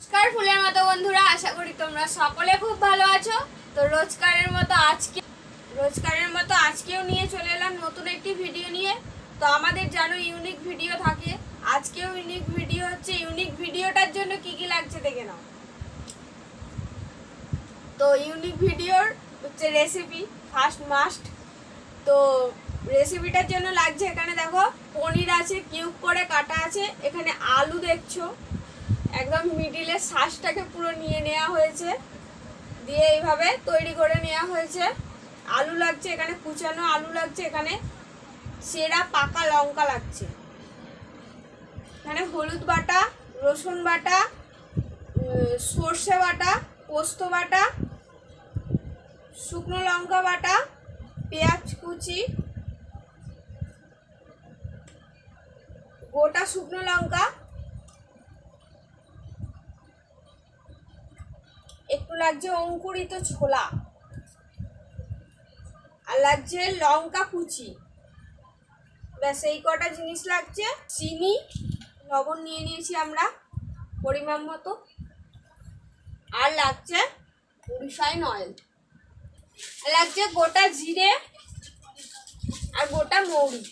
নমস্কার ফুলের মতো বন্ধুরা, আশা করি তোমরা সকলে খুব ভালো আছো। তো রোজকারের মতো আজকে রোজকারের মতো আজকেও নিয়ে চলে এলাম নতুন একটি ভিডিও নিয়ে। তো আমাদের জানো ইউনিক ভিডিও থাকে। আজকেও ইউনিক ভিডিও হচ্ছে। ইউনিক ভিডিওটার জন্য কি কি লাগছে দেখে নাও। তো ইউনিক ভিডিওর হচ্ছে রেসিপি ফার্স্ট মাস্ট তো রেসিপিটার জন্য লাগছে এখানে দেখো, পনির আছে কিউব করে কাটা আছে। এখানে আলু দেখছ। একদম মিডিলের শ্বাসটাকে পুরো নিয়ে নেওয়া হয়েছে। দিয়ে এইভাবে তৈরি করে নেওয়া হয়েছে। আলু লাগছে এখানে, কুচানো আলু লাগছে এখানে। সেরা পাকা লঙ্কা লাগছে। এখানে হলুদ বাটা, রসুন বাটা সর্ষে বাটা, পোস্ত বাটা, শুকনো লঙ্কা বাটা, পেঁয়াজ কুচি, গোটা শুকনো লঙ্কা একটু লাগছে অঙ্কুরিত ছোলা। আর লাগছে লঙ্কা কুচি। ব্যাস, এই কটা জিনিস লাগছে। চিনি, লবণ নিয়ে নিয়েছি আমরা, পরিমাণ মতো। আর লাগছে রিফাইন অয়েল আর লাগছে গোটা জিরে আর গোটা মৌরি।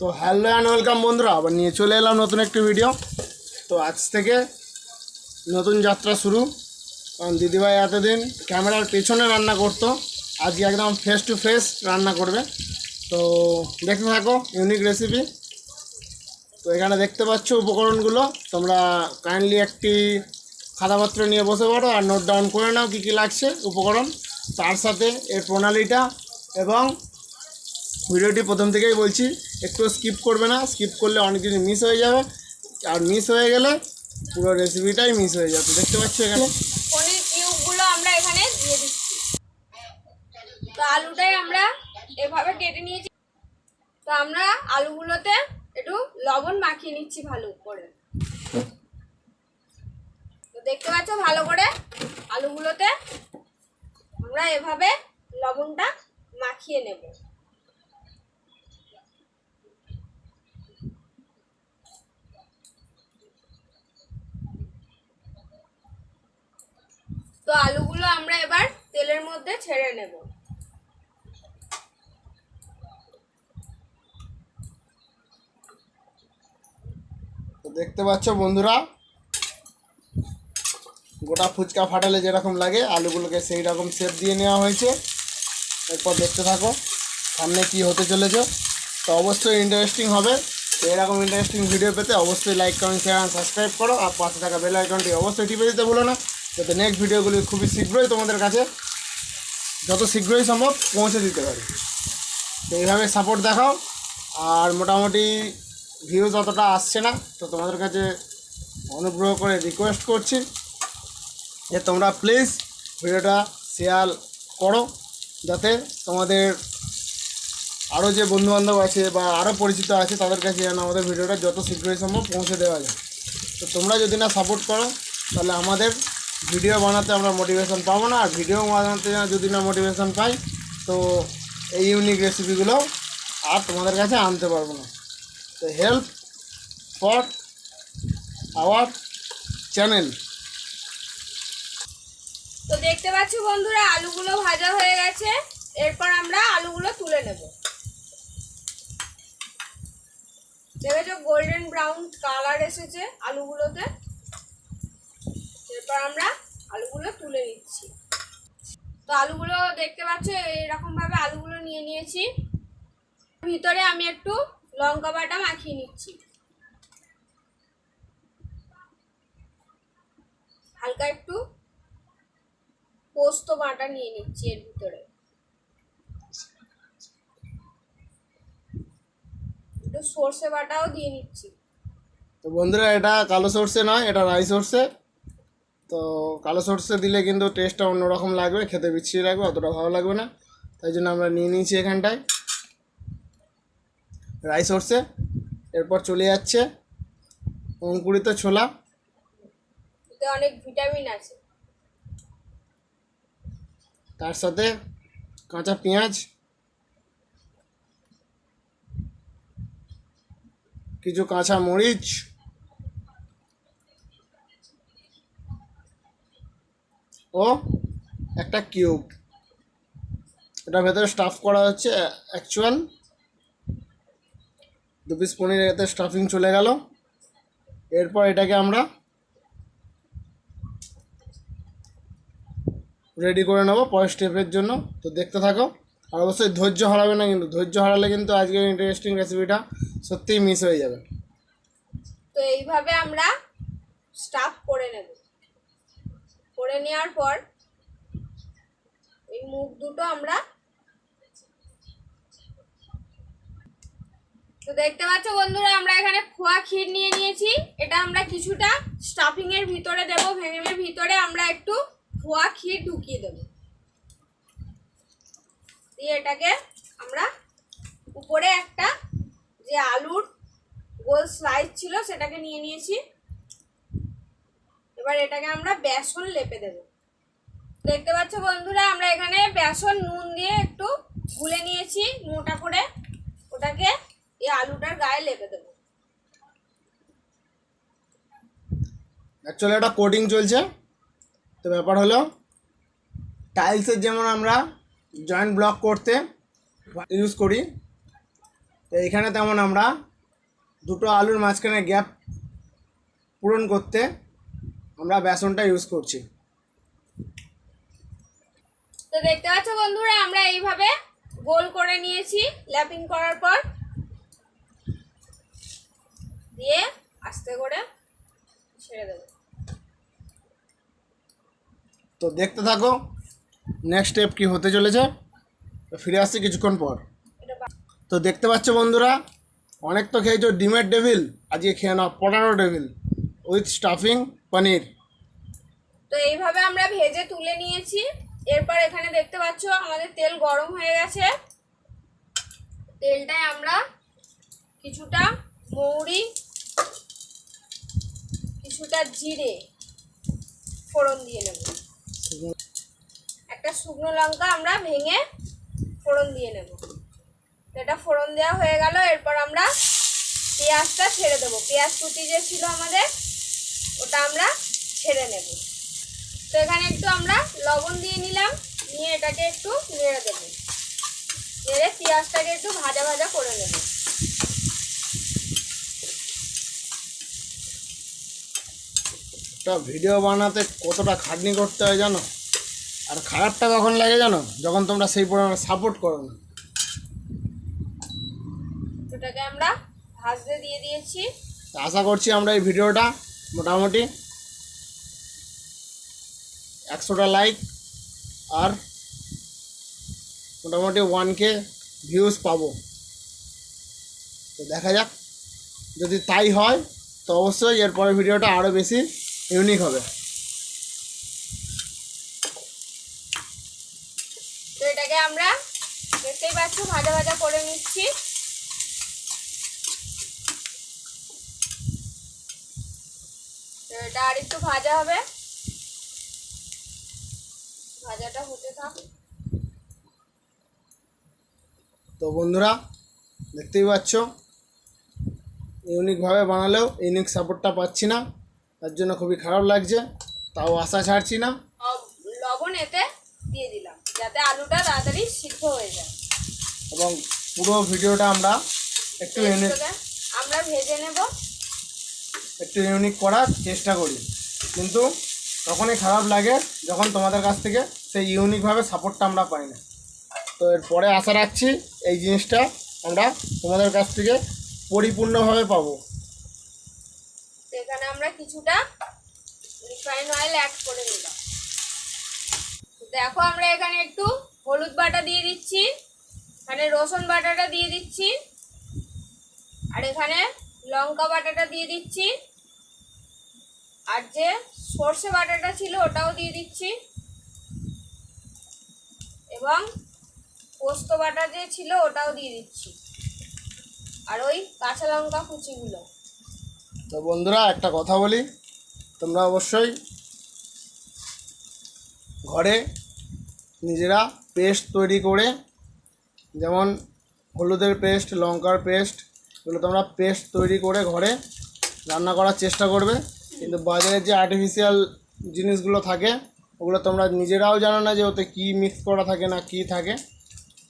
তো হ্যালো অ্যান্ড ওয়েলকাম বন্ধুরা, আবার নিয়ে চলে এলাম নতুন একটি ভিডিও তো আজ থেকে নতুন যাত্রা শুরু। কারণ দিদিভাই এতদিন ক্যামেরার পেছনে রান্না করতো, আজকে একদম ফেস টু ফেস রান্না করবে। তো দেখতে থাকো ইউনিক রেসিপি তো এখানে দেখতে পাচ্ছ উপকরণগুলো। তোমরা কাইন্ডলি একটি খাতাপত্র নিয়ে বসে পড়ো আর নোট ডাউন করে নাও কী কী লাগছে উপকরণ। তার সাথে এর প্রণালীটা এবং ভিডিওটি প্রথম থেকেই বলছি। একটু স্কিপ করবে না স্কিপ করলে অনেক কিছু মিস হয়ে যাবে। আর মিস হয়ে গেলে পুরো রেসিপিটাই মিস হয়ে যাবে, দেখতে পাচ্ছ এখানে? পনির কিউবগুলো আমরা এখানে দিয়ে দিচ্ছি। তো আলুটাই আমরা এভাবে কেটে নিয়েছি। তো আমরা আলুগুলোতে একটু লবণ মাখিয়ে নিচ্ছি ভালো করে। তো দেখতে পাচ্ছ ভালো করে আলুগুলোতে আমরা এভাবে লবণটা মাখিয়ে নেব। তো আলুগুলো আমরা এবার তেলের মধ্যে ছেড়ে নেব। দেখতে পাচ্ছ বন্ধুরা, গোটা ফুচকা ফাটালে যেরকম লাগে, আলুগুলোকে সেই রকম শেপ দিয়ে নেওয়া হয়েছে। এরপর দেখতে থাকো, সামনে কি হতে চলেছে। তো অবশ্যই ইন্টারেস্টিং হবে। এরকম ইন্টারেস্টিং ভিডিও পেতে অবশ্যই লাইক কমেন্ট শেয়ার সাবস্ক্রাইব করো। আর পাশে থাকা বেল আইকনটি অবশ্যই টিপে দিতে ভুলো না। যাতে নেক্সট ভিডিওগুলি খুবই শীঘ্রই তোমাদের কাছে যত শীঘ্রই সম্ভব পৌঁছে দিতে পারি। তো এইভাবে সাপোর্ট দেখাও। আর মোটামুটি ভিউজ অতটা আসছে না, তো তোমাদের কাছে অনুগ্রহ করে রিকোয়েস্ট করছি যে তোমরা প্লিজ ভিডিওটা শেয়ার করো, যাতে তোমাদের আরও যে বন্ধুবান্ধব আছে বা আরও পরিচিত আছে, তাদের কাছে যেন আমাদের ভিডিওটা যত শীঘ্রই সম্ভব পৌঁছে দেওয়া যায়। তো তোমরা যদি না সাপোর্ট করো, তাহলে আমাদের ভিডিও বানাতে আমরা মোটিভেশন পাবো না, আর ভিডিও বানাতে যদি না মোটিভেশন পাই, তো এই ইউনিক রেসিপিগুলো আর তোমাদের কাছে আনতে পারব না। তো হেল্প ফর আওয়ার চ্যানেল তো দেখতে পাচ্ছ বন্ধুরা, আলুগুলো ভাজা হয়ে গেছে। এরপর আমরা আলুগুলো তুলে নেব। দেখেছ গোল্ডেন ব্রাউন কালার এসেছে আলুগুলোতে। এরপর আমরা আলুগুলো তুলে নিচ্ছি। তো আলুগুলো দেখতে পাচ্ছ এরকম ভাবে আলুগুলো নিয়ে নিয়েছি। ভিতরে আমি একটু লঙ্কা বাটা মাখিয়ে নিচ্ছি। হালকা একটু পোস্ত বাটা নিয়ে নিচ্ছি এর ভিতরে। একটু সর্ষে বাটাও দিয়ে নিচ্ছি। তো বন্ধুরা, এটা কালো সর্ষে নয়, এটা রাই সর্ষে। তো কালো সর্ষে দিলে কিন্তু টেস্টটা অন্যরকম লাগবে খেতে বিচ্ছিরি লাগবে অতটা ভালো লাগবে না। তাই জন্য আমরা নিয়ে নিয়েছি এখানটায় রাই সর্ষে। এরপর চলে যাচ্ছে অঙ্কুরিত ছোলা। অনেক ভিটামিন আছে। তার সাথে কাঁচা পেঁয়াজ কিছু কাঁচা মরিচ ও একটা কিউব। এটা ভেতরে স্টাফ করা হচ্ছে অ্যাকচুয়াল দু পিস পনির এতে স্টাফিং চলে গেল। এরপর এটাকে আমরা রেডি করে নেব পরের স্টেপের জন্য। তো দেখতে থাকো, আর অবশ্যই ধৈর্য হারাবে না কিন্তু, ধৈর্য হারালে কিন্তু আজকের ইন্টারেস্টিং রেসিপিটা সত্যিই মিস হয়ে যাবে। তো এইভাবে আমরা স্টাফ করে নেব। করে নেওয়ার পর এই মুখ দুটো আমরা তো দেখতে পাচ্ছ বন্ধুরা, আমরা এখানে খোয়া ক্ষীর নিয়ে নিয়েছি। এটা আমরা কিছুটা স্টাফিং এর ভিতরে দেব, ভেঙেমের ভিতরে আমরা একটু খোয়া ক্ষীর ঢুকিয়ে দেব। দিয়ে এটাকে আমরা উপরে একটা যে আলুর গোল স্লাইস ছিল, সেটাকে নিয়ে নিয়েছি। এবার এটাকে আমরা বেসন লেপে দেব। দেখতে পাচ্ছ বন্ধুরা, আমরা এখানে বেসন নুন দিয়ে একটু গুলে নিয়েছি, মোটা করে। ওটাকে এই আলুটার গায়ে লেপে দেব। অ্যাকচুয়ালি একটা কোটিং চলছে। তো ব্যাপার হলো টাইলসের যেমন আমরা জয়েন্ট ব্লক করতে ইউজ করি, তো এখানে তেমন আমরা দুটো আলুর মাঝখানে গ্যাপ পূরণ করতে আমরা বেসনটা ইউজ করছি। তো দেখতে পাচ্ছ বন্ধুরা আমরা এইভাবে গোল করে নিয়েছি ল্যাপিং করার পর। দিয়ে আস্তে করে ছেড়ে দেবো। তো দেখতে থাকো নেক্সট স্টেপ কি হতে চলেছে? তো ফিরে আসছি কিছুক্ষণ পর। তো দেখতে পাচ্ছ বন্ধুরা অনেক তো খেয়েছো ডিমের টেবিল আজকে খেয়ে নাও potato devil with stuffing paneer তো এইভাবে আমরা ভেজে তুলে নিয়েছি। এরপর এখানে দেখতে পাচ্ছ আমাদের তেল গরম হয়ে গেছে। তেলটায় আমরা কিছুটা মৌরি, কিছুটা জিরে ফোড়ন দিয়ে নেব। একটা শুকনো লঙ্কা আমরা ভেঙে ফোড়ন দিয়ে নেব। এটা ফোড়ন দেওয়া হয়ে গেল। এরপর আমরা পেঁয়াজটা ছেড়ে দেবো। পেঁয়াজ কুচি যে ছিল আমাদের ওটা আমরা ছেড়ে নেব। তো এখানে একটু আমরা লবণ দিয়ে নিলাম নিয়ে এটাকে একটু নেড়ে দেবো। নেড়ে পেঁয়াজটাকে একটু ভাজা ভাজা করে নেব। ভিডিও বানাতে কতটা খাটনি করতে হয় জানো? আর খারাপটা কখন লাগে জানো? যখন তোমরা সেই পরিমাণে সাপোর্ট করো না। আমরা ভাজতে দিয়ে দিয়েছি। আশা করছি আমরা এই ভিডিওটা মোটামুটি একশোটা লাইক আর মোটামুটি ওয়ান কে ভিউজ পাবো। তো দেখা যাক, যদি তাই হয়, তো অবশ্যই এরপরের ভিডিওটা আরও বেশি ইউনিক হবে। তো এটাকে আমরা দেখতেই পাচ্ছ, ভাজা ভাজা করে নিচ্ছি। তো এটা আর একটু ভাজা হবে। ভাজাটা হতে থাক। তো বন্ধুরা দেখতেই পাচ্ছ ইউনিকভাবে বানালেও ইউনিক সাপোর্টটা পাচ্ছি না। তার জন্য খুবই খারাপ লাগছে তাও আশা ছাড়ছি না। লবণ এতে দিয়ে দিলাম যাতে আলুটা তাড়াতাড়ি সিদ্ধ হয়ে যায়। এবং পুরো ভিডিওটা আমরা একটু আমরা ভেজে নেব। একটু ইউনিক করার চেষ্টা করি। কিন্তু তখনই খারাপ লাগে যখন তোমাদের কাছ থেকে সেই ইউনিকভাবে সাপোর্টটা আমরা পাই না। তো এরপরে আশা রাখছি এই জিনিসটা আমরা তোমাদের কাছ থেকে পরিপূর্ণভাবে পাবো। এখানে আমরা কিছুটা রিফাইন অয়েল অ্যাড করে নিলাম। দেখো আমরা এখানে একটু হলুদ বাটা দিয়ে দিচ্ছি, এখানে রসুন বাটাটা দিয়ে দিচ্ছি, আর এখানে লঙ্কা বাটাটা দিয়ে দিচ্ছি। আর যে সর্ষে বাটাটা ছিল ওটাও দিয়ে দিচ্ছি। এবং পোস্ত বাটা যে ছিল ওটাও দিয়ে দিচ্ছি। আর ওই কাঁচা লঙ্কা কুচিগুলো। তো বন্ধুরা, একটা কথা বলি, তোমরা অবশ্যই ঘরে নিজেরা পেস্ট তৈরি করে, যেমন হলুদের পেস্ট, লঙ্কার পেস্ট, এগুলো তোমরা পেস্ট তৈরি করে ঘরে রান্না করার চেষ্টা করবে। কিন্তু বাজারে যে আর্টিফিশিয়াল জিনিসগুলো থাকে, ওগুলো তোমরা নিজেরাও জানো না যে ওতে কী মিক্স করা থাকে না কী থাকে।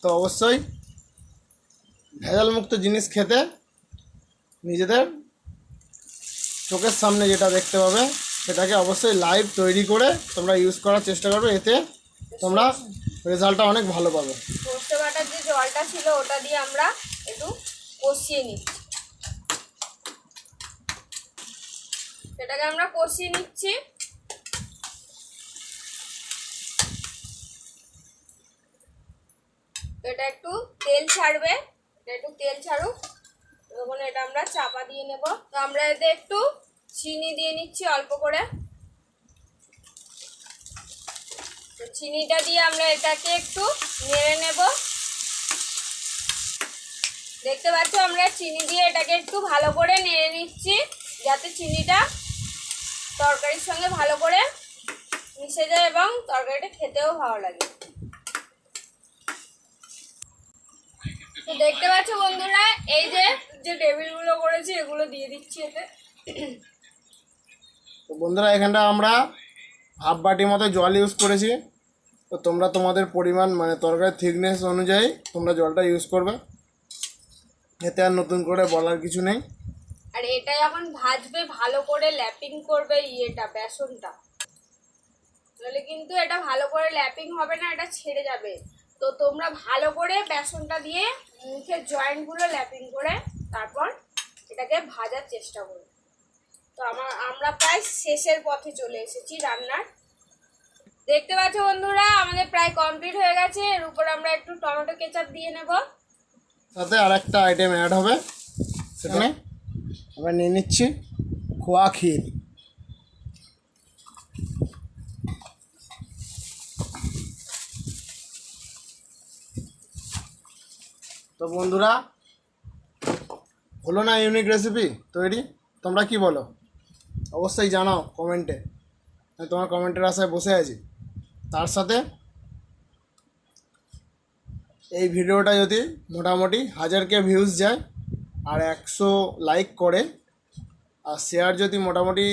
তো অবশ্যই ভেজালমুক্ত জিনিস খেতে নিজেদের চোখের সামনে যেটা দেখতে পাবে, সেটাকে অবশ্যই লাইভ তৈরি করে তোমরা ইউজ করার চেষ্টা করবে, এতে তোমরা রেজাল্টটা অনেক ভালো পাবে। সর্ষে বাটার যে জলটা ছিল, ওটা দিয়ে আমরা একটু কষিয়ে নিচ্ছি। সেটাকে আমরা কষিয়ে নিচ্ছি। এটা একটু তেল ছাড়বে, এটা একটু তেল ছাড়ুক। তখন এটা আমরা চাপা দিয়ে নেব। তো আমরা এতে একটু চিনি দিয়ে নিচ্ছি অল্প করে। তো চিনিটা দিয়ে আমরা এটাকে একটু নেড়ে নেব। দেখতে পাচ্ছ আমরা চিনি দিয়ে এটাকে একটু ভালো করে নেড়ে নিচ্ছি, যাতে চিনিটা তরকারির সঙ্গে ভালো করে মিশে যায় এবং তরকারিটা খেতেও ভালো লাগে। তো দেখতে পাচ্ছ বন্ধুরা, এই যে যে টেবিলগুলো করেছি, এগুলো দিয়ে দিচ্ছি এতে। তো বন্ধুরা, এখানটা আমরা হাফ বাটি মতো জল ইউজ করেছি। তো তোমরা তোমাদের পরিমাণ মানে তরকারির থিকনেস অনুযায়ী তোমরা জলটা ইউজ করবে। এতে আর নতুন করে বলার কিছু নেই। আর এটা যখন ভাজবে, ভালো করে ল্যাপিং করবে ইয়েটা, বেসনটা। তাহলে কিন্তু এটা ভালো করে ল্যাপিং হবে না, এটা ছেড়ে যাবে। তো তোমরা ভালো করে বেসনটা দিয়ে মুখের জয়েন্টগুলো ল্যাপিং করে তারপর এটাকে ভাজার চেষ্টা করো। তো আমার আমরা প্রায় শেষের পথে চলে এসেছি রান্নার। দেখতে পাচ্ছ বন্ধুরা, আমাদের প্রায় কমপ্লিট হয়ে গেছে। এর উপর আমরা একটু টমেটো কেচাপ দিয়ে নেব। সাথে আর একটা আইটেম অ্যাড হবে। সেখানে? আমরা নিয়ে নিচ্ছি খোয়া ক্ষীর তো বন্ধুরা, হলো না ইউনিক রেসিপি তৈরি? তোমরা কি বলো? অবশ্যই জানাও কমেন্টে। তোমার কমেন্টের আশায় বসে আছি। তার সাথে এই ভিডিওটা যদি মোটামুটি হাজারকে ভিউজ যায় আর একশো লাইক করে। আর শেয়ার যদি মোটামুটি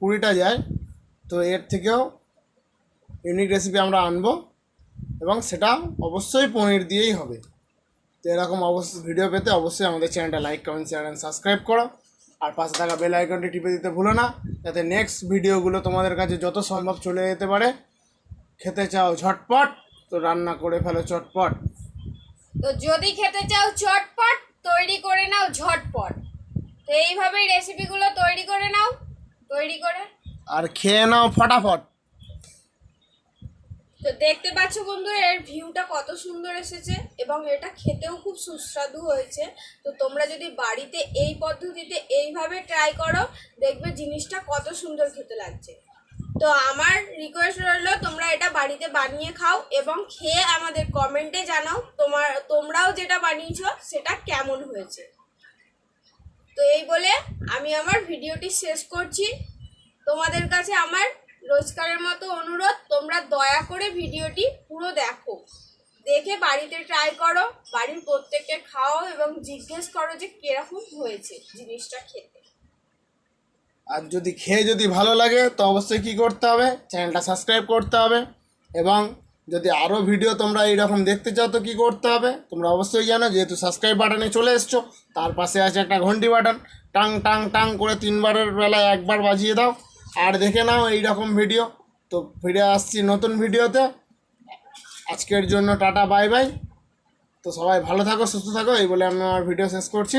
কুড়িটা যায়, তো এর থেকেও ইউনিক রেসিপি আমরা আনব এবং সেটা অবশ্যই পনির দিয়েই হবে। তো এরকম অবশ্যই ভিডিও পেতে অবশ্যই আমাদের চ্যানেলটা like comment share and subscribe করো। আর পাশে থাকা বেল আইকনটি টিপে দিতে ভুলো না, যাতে নেক্সট ভিডিওগুলো তোমাদের কাছে যত সম্ভব চলে যেতে পারে। খেতে চাও ঝটপট, তো রান্না করে ফেলো চটপট। তো যদি খেতে চাও চটপট তৈরি করে নাও ঝটপট। তো এইভাবেই রেসিপিগুলো তৈরি করে নাও তৈরি করে। আর খেয়ে নাও ফটাফট। তো দেখতে পাচ্ছ বন্ধু এর ভিউটা কত সুন্দর এসেছে এবং এটা খেতেও খুব সুস্বাদু হয়েছে। তো তোমরা যদি বাড়িতে এই পদ্ধতিতে এইভাবে ট্রাই করো দেখবে জিনিসটা কত সুন্দর খেতে লাগছে। তো আমার রিকোয়েস্ট রইল, তোমরা এটা বাড়িতে বানিয়ে খাও এবং খেয়ে আমাদের কমেন্টে জানাও তোমার, তোমরাও যেটা বানিয়েছো সেটা কেমন হয়েছে। তো এই বলে আমি আমার ভিডিওটি শেষ করছি। তোমাদের কাছে আমার রোজকারের মতো অনুরোধ, তোমরা দয়া করে ভিডিওটি পুরো দেখো। দেখে বাড়িতে ট্রাই করো, বাড়ির প্রত্যেককে খাও এবং জিজ্ঞেস করো যে কীরকম হয়েছে জিনিসটা খেতে। আর যদি খেয়ে যদি ভালো লাগে, তো অবশ্যই কী করতে হবে? চ্যানেলটা সাবস্ক্রাইব করতে হবে। এবং যদি আরও ভিডিও তোমরা এইরকম দেখতে চাও, তো কী করতে হবে? তোমরা অবশ্যই জানো, যেহেতু সাবস্ক্রাইব বাটনে চলে এসছো, তার পাশে আছে একটা ঘন্টি বাটন টাং টাং টাং করে তিনবারের বেলায় একবার বাজিয়ে দাও। আর দেখে নাও এই রকম ভিডিও তো ফিরে আসছি নতুন ভিডিওতে। আজকের জন্য টাটা, বাই বাই। তো সবাই ভালো থাকো, সুস্থ থাকো। এই বলে আমি আমার ভিডিও শেষ করছি।